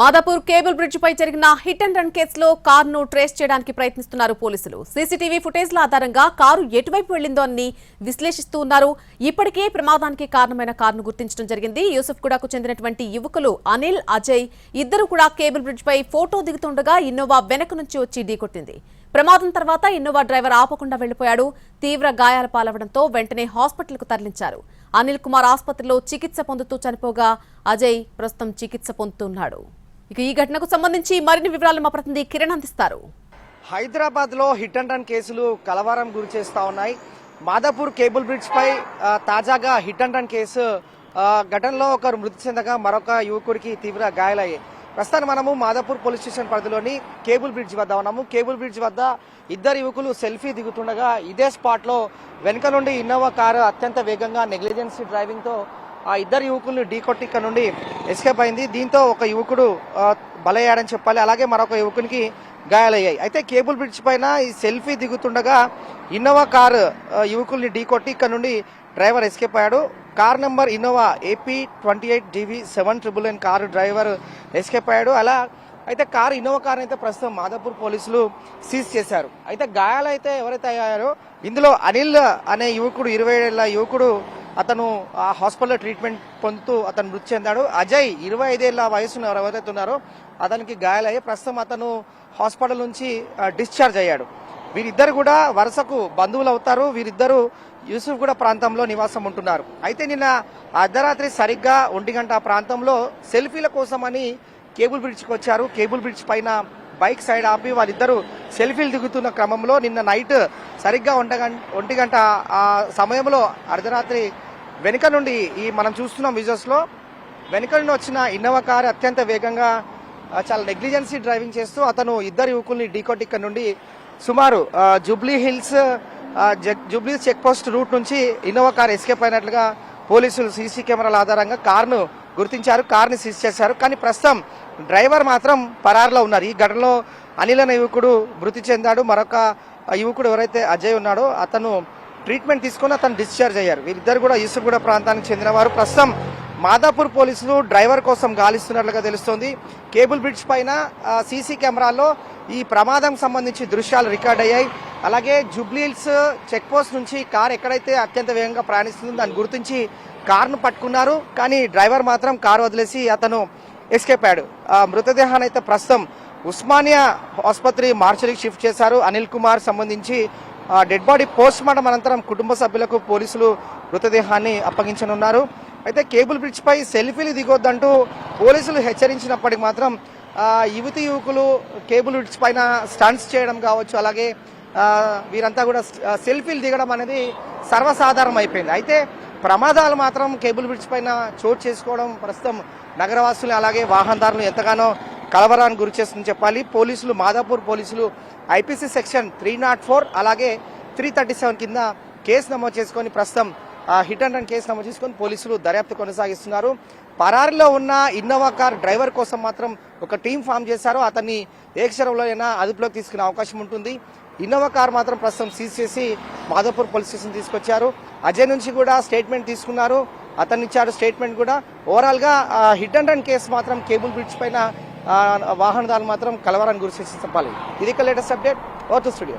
Madhapur cable bridge పై జరిగిన hit and run కేసులో కారును ట్రేస్ చేయడానికి ప్రయత్నిస్తున్నారు పోలీసులు. సీసీటీవీ ఫుటేజ్ల ఆధారంగా కారు ఎటువైపు వెళ్ళిందో అని విశ్లేషిస్తూ ఉన్నారు. ఇప్పటికే ప్రమాదానికి కారణమైన కారును గుర్తించడం జరిగింది. యూసుఫ్గూడకు చెందినటువంటి యువకులు అనిల్ అజయ్ ఇద్దరు కూడా కేబుల్ బ్రిడ్జ్ పై ఫోటో దిగుతుండగా ఇన్నోవా వెనక నుంచి వచ్చి ఢీకొట్టింది ప్రమాదం తర్వాత ఇన్నోవా డ్రైవర్ ఆపకుండా వెళ్ళిపోయాడు తీవ్ర గాయాల పాలవడంతో వెంటనే హాస్పిటల్కు తరలించారు. అనిల్ కుమార్ ఆసుపత్రిలో చికిత్స పొందుతూ చనిపోగా అజయ్ ప్రస్తుతం చికిత్స పొందుతున్నాడు. ఇక ఈ ఘటనకు సంబంధించి మరిన్ని వివరాలు మా ప్రతినిధి కిరణ్ అందిస్తారు. హైదరాబాద్లో హిట్ అండ్ రన్ కేసులు కలవరం గురి చేస్తా ఉన్నాయి. మాదాపూర్ కేబుల్ బ్రిడ్జ్ పై తాజాగా హిట్ అండ్ రన్ కేసు ఘటనలో ఒకరు మృతి చెందగా మరొక యువకుడికి తీవ్ర గాయాలయ్యాయి. ప్రస్తుతం మనము మాదాపూర్ పోలీస్ స్టేషన్ పరిధిలోని కేబుల్ బ్రిడ్జ్ వద్ద ఉన్నాము. కేబుల్ బ్రిడ్జ్ వద్ద ఇద్దరు యువకులు సెల్ఫీ దిగుతుండగా ఇదే స్పాట్లో వెనుక నుండి ఇన్నోవా కారు అత్యంత వేగంగా నెగ్లిజెన్సీ డ్రైవింగ్తో ఆ ఇద్దరు యువకుల్ని ఢీకొట్టి ఇక్కడ నుండి ఎస్కేప్ అయింది. దీంతో ఒక యువకుడు బలయ్యాడని చెప్పాలి. అలాగే మరొక యువకునికి గాయాలయ్యాయి. అయితే కేబుల్ బ్రిడ్జ్ పైన ఈ సెల్ఫీ దిగుతుండగా ఇన్నోవా కారు యువకుల్ని ఢీకొట్టి ఇక్కడ నుండి డ్రైవర్ ఎస్కేప్ అయ్యాడు. Car number Innova AP twenty eight DV seven triple nine car driver escape అయ్యాడు. అలా అయితే కారు ఇన్నోవా కార్ అయితే ప్రస్తుతం మాదాపూర్ పోలీసులు సీజ్ చేశారు. అయితే గాయాలైతే ఎవరైతే అయ్యారో ఇందులో అనిల్ అనే యువకుడు ఇరవై ఏళ్ళ యువకుడు అతను ఆ హాస్పిటల్లో ట్రీట్మెంట్ పొందుతూ అతను మృతి చెందాడు. అజయ్ ఇరవై ఐదేళ్ళ వయసును ఎవరైతే ఉన్నారో అతనికి గాయాలయ్యి ప్రస్తుతం అతను హాస్పిటల్ నుంచి డిశ్చార్జ్ అయ్యాడు. వీరిద్దరు కూడా వరుసకు బంధువులు అవుతారు. వీరిద్దరు యూసుఫ్ కూడా ప్రాంతంలో నివాసం ఉంటున్నారు. అయితే నిన్న అర్ధరాత్రి సరిగ్గా ఒంటి గంట ప్రాంతంలో సెల్ఫీల కోసమని కేబుల్ బ్రిడ్జ్కి వచ్చారు. కేబుల్ బ్రిడ్జ్ పైన బైక్ సైడ్ ఆపి వాళ్ళిద్దరూ సెల్ఫీలు దిగుతున్న క్రమంలో నిన్న నైట్ సరిగ్గా ఒంట ఒంటి గంట ఆ సమయంలో అర్ధరాత్రి వెనుక నుండి ఈ మనం చూస్తున్నాం విజువల్స్లో వెనుక నుండి వచ్చిన ఇన్నోవా కారు అత్యంత వేగంగా చాలా నెగ్లిజెన్సీ డ్రైవింగ్ చేస్తూ అతను ఇద్దరు యువకుల్ని డీకోట్ ఇక్కడ నుండి సుమారు Jubilee Hills Jubilee check post route నుంచి ఇన్నోవా కార్ ఎస్కేప్ అయినట్లుగా పోలీసులు సీసీ కెమెరాల ఆధారంగా కార్ను గుర్తించారు కార్ని సీజ్ చేశారు. కానీ ప్రస్తుతం డ్రైవర్ మాత్రం పరారులో ఉన్నారు. ఈ ఘటనలో అనిల్ అనే యువకుడు మృతి చెందాడు. మరొక యువకుడు ఎవరైతే అజయ్ ఉన్నాడో అతను ట్రీట్మెంట్ తీసుకుని అతను డిశ్చార్జ్ అయ్యారు. వీరిద్దరు కూడా యూసుఫ్గూడ ప్రాంతానికి చెందినవారు. ప్రస్తుతం మాదాపూర్ పోలీసులు డ్రైవర్ కోసం గాలిస్తున్నట్లుగా తెలుస్తోంది. కేబుల్ బ్రిడ్జ్ పైన సీసీ కెమెరాల్లో ఈ ప్రమాదం సంబంధించి దృశ్యాలు రికార్డ్ అయ్యాయి. అలాగే జుబ్లీల్స్ చెక్ పోస్ట్ నుంచి కార్ ఎక్కడైతే అత్యంత వేగంగా ప్రయాణిస్తుందో దాన్ని గుర్తించి కార్ను పట్టుకున్నారు. కానీ డ్రైవర్ మాత్రం కారు వదిలేసి అతను ఎస్కేప్ అయ్యాడు ఆ మృతదేహాన్ని అయితే ప్రస్తుతం ఉస్మానియా ఆసుపత్రి మార్చరీకి షిఫ్ట్ చేశారు. అనిల్ కుమార్ సంబంధించి ఆ డెడ్ బాడీ పోస్ట్ మార్టం అనంతరం కుటుంబ సభ్యులకు పోలీసులు మృతదేహాన్ని అప్పగించనున్నారు. అయితే కేబుల్ బ్రిడ్జ్ పై సెల్ఫీలు దిగొద్దంటూ పోలీసులు హెచ్చరించినప్పటికి మాత్రం యువతి యువకులు కేబుల్ బ్రిడ్జ్ పైన స్టంట్స్ చేయడం కావచ్చు అలాగే వీరంతా కూడా సెల్ఫీలు దిగడం అనేది సర్వసాధారణం అయిపోయింది అయితే ప్రమాదాలు మాత్రం కేబుల్ బ్రిడ్జ్ పైన చోటు చేసుకోవడం ప్రస్తుతం నగరవాసులు అలాగే వాహనదారులు ఎంతగానో కలవరాన్ని గురి చేస్తుందని చెప్పాలి. పోలీసులు మాదాపూర్ పోలీసులు IPC section three not four అలాగే త్రీ థర్టీ సెవెన్ కింద కేసు నమోదు చేసుకొని ప్రస్తుతం హిట్ అండ్ రన్ కేసు నమోదు చేసుకొని పోలీసులు దర్యాప్తు కొనసాగిస్తున్నారు. పరారిలో ఉన్న ఇన్నోవా కార్ డ్రైవర్ కోసం మాత్రం ఒక టీం ఫామ్ చేశారు. అతన్ని ఏ అయినా అదుపులోకి తీసుకునే అవకాశం ఉంటుంది. ఇన్నోవా కార్ మాత్రం ప్రస్తుతం సీజ్ చేసి మాధవపూర్ పోలీస్ స్టేషన్ తీసుకొచ్చారు. అజయ్ నుంచి కూడా స్టేట్మెంట్ తీసుకున్నారు. అతను ఇచ్చారు స్టేట్మెంట్ కూడా. ఓవరాల్గా హిట్ అండ్ రన్ కేసు మాత్రం కేబుల్ బ్రిడ్జ్ పైన వాహనదారులు మాత్రం కలవరాన్ని గురి చెప్పాలి. ఇది లేటెస్ట్ అప్డేట్ ఓ స్టూడియో